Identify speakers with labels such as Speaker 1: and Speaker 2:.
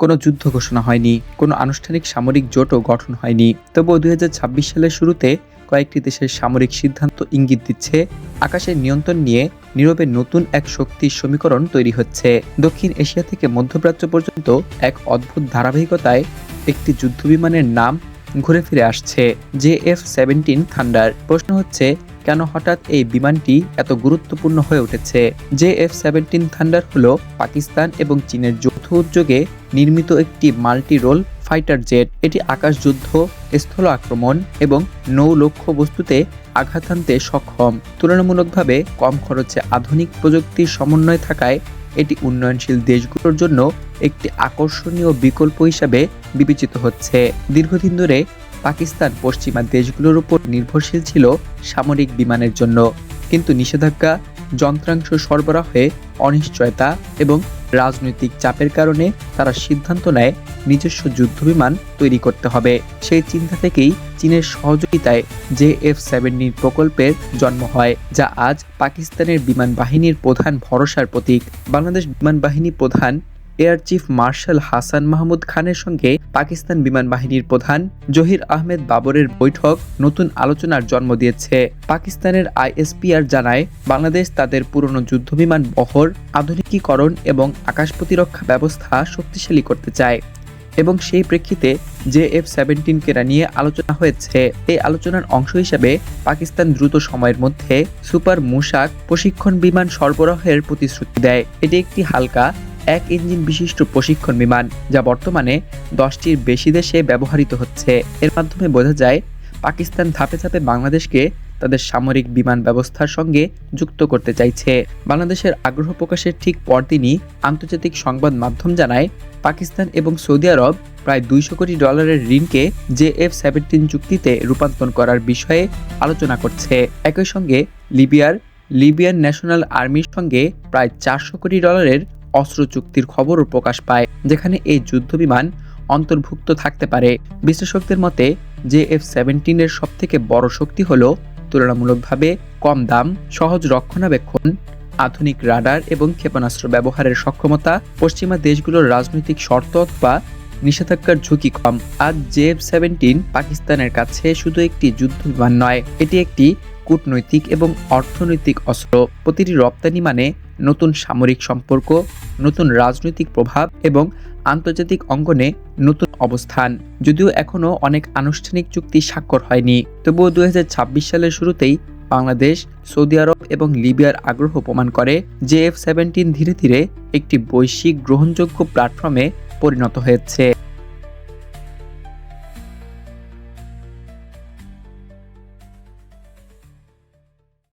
Speaker 1: কোনো যুদ্ধ ঘোষণা হয়নি, কোনো আনুষ্ঠানিক সামরিক জোটও গঠন হয়নি। তবুও দুই সালের শুরুতে কয়েকটি দেশের সামরিক সিদ্ধান্ত ইঙ্গিত দিচ্ছে, আকাশের নিয়ন্ত্রণ নিয়ে নীরবে নতুন এক শক্তির সমীকরণ তৈরি হচ্ছে। দক্ষিণ এশিয়া থেকে মধ্যপ্রাচ্য পর্যন্ত এক অদ্ভুত ধারাবাহিকতায় একটি যুদ্ধবিমানের নাম ঘুরে ফিরে আসছে, জে এফ সেভেন্টিন থান্ডার। প্রশ্ন হচ্ছে, কেন হঠাৎ এই বিমানটি এত গুরুত্বপূর্ণ হয়ে উঠেছে? জে এফ সেভেন্টিন থান্ডার হল পাকিস্তান এবং চীনের উদ্যোগে নির্মিত একটি মাল্টি রোল ফাইটার জেট। এটি আকাশ যুদ্ধ স্থল আক্রমণ এবং নৌ লক্ষ্য বস্তুতে আঘাত হানতে সক্ষম। তুলনামূলকভাবে কম খরচে আধুনিক প্রযুক্তির সমন্বয় থাকায় এটি উন্নয়নশীল দেশগুলোর জন্য একটি আকর্ষণীয় বিকল্প হিসাবে বিবেচিত হচ্ছে। দীর্ঘদিন ধরে পাকিস্তান পশ্চিমা দেশগুলোর উপর নির্ভরশীল ছিল সামরিক বিমানের জন্য। কিন্তু নিষেধাজ্ঞা, যন্ত্রাংশ সরবরাহে অনিশ্চয়তা এবং রাজনৈতিক চাপের কারণে তারা সিদ্ধান্ত নেয় নিজস্ব যুদ্ধবিমান তৈরি করতে হবে। সেই চিন্তা থেকেই চীনের সহযোগিতায় জে এফ সেভেন্টিন প্রকল্পের জন্ম হয়, যা আজ পাকিস্তানের বিমান বাহিনীর প্রধান ভরসার প্রতীক। বাংলাদেশ বিমান বাহিনী প্রধান air chief marshal Hasan Mahmud খানের সঙ্গে পাকিস্তান বিমান বাহিনীর প্রধান জহির আহমেদ বাবরের বৈঠক নতুন আলোচনার জন্ম দিয়েছে। পাকিস্তানের আইএসপিআর জানায়, বাংলাদেশ তাদের পুরনো যুদ্ধবিমান বহর, আধুনিকীকরণ এবং আকাশ প্রতিরক্ষা ব্যবস্থা শক্তিশালী করতে চায় এবং সেই প্রেক্ষিতে জে এফ সেভেন্টিন কেনা নিয়ে আলোচনা হয়েছে। এই আলোচনার অংশ হিসেবে পাকিস্তান দ্রুত সময়ের মধ্যে সুপার মুশাক প্রশিক্ষণ বিমান সরবরাহের প্রতিশ্রুতি দেয়। এটি একটি হালকা এক ইঞ্জিন বিশিষ্ট প্রশিক্ষণ বিমান, যা বর্তমানে দশটির বেশি দেশে ব্যবহৃত হচ্ছে। এর মাধ্যমে বোঝা যায়, পাকিস্তান ধাপে ধাপে বাংলাদেশকে তাদের সামরিক বিমান ব্যবস্থার সঙ্গে যুক্ত করতে চাইছে। বাংলাদেশের আগ্রহ প্রকাশের ঠিক পরদিনই আন্তর্জাতিক সংবাদ মাধ্যম জানায়, পাকিস্তান এবং সৌদি আরব প্রায় দুইশো কোটি ডলারের ঋণকে জে এফ সেভেন্টিন চুক্তিতে রূপান্তর করার বিষয়ে আলোচনা করছে। একই সঙ্গে লিবিয়ার, লিবিয়ান ন্যাশনাল আর্মির সঙ্গে প্রায় চারশো কোটি ডলারের অস্ত্র চুক্তির খবরও প্রকাশ পায়, যেখানে এই যুদ্ধবিমান অন্তর্ভুক্ত থাকতে পারে। বিশ্লেষকদের মতে জে এফ সেভেন্টিনের সব থেকে বড় শক্তি হল তুলনামূলকভাবে কম দাম, সহজ রক্ষণাবেক্ষণ, আধুনিক রাডার এবং ক্ষেপণাস্ত্র ব্যবহারের সক্ষমতা, পশ্চিমা দেশগুলোর রাজনৈতিক শর্ত অথবা নিষেধাজ্ঞার ঝুঁকি কম। আজ জে এফ সেভেন্টিন পাকিস্তানের কাছে শুধু একটি যুদ্ধ বিমান নয়, এটি একটি কূটনৈতিক এবং অর্থনৈতিক অস্ত্র। প্রতিটি রপ্তানি মানে নতুন সামরিক সম্পর্ক, নতুন রাজনৈতিক প্রভাব এবং আন্তর্জাতিক অঙ্গনে নতুন অবস্থান। যদিও এখনও অনেক আনুষ্ঠানিক চুক্তি স্বাক্ষর হয়নি। তবুও দুই হাজার ছাব্বিশ সালের শুরুতেই বাংলাদেশ, সৌদি আরব এবং লিবিয়ার আগ্রহ প্রমাণ করে যে এফ সেভেন্টিন ধীরে ধীরে একটি বৈশ্বিক গ্রহণযোগ্য প্ল্যাটফর্মে পরিণত হয়েছে।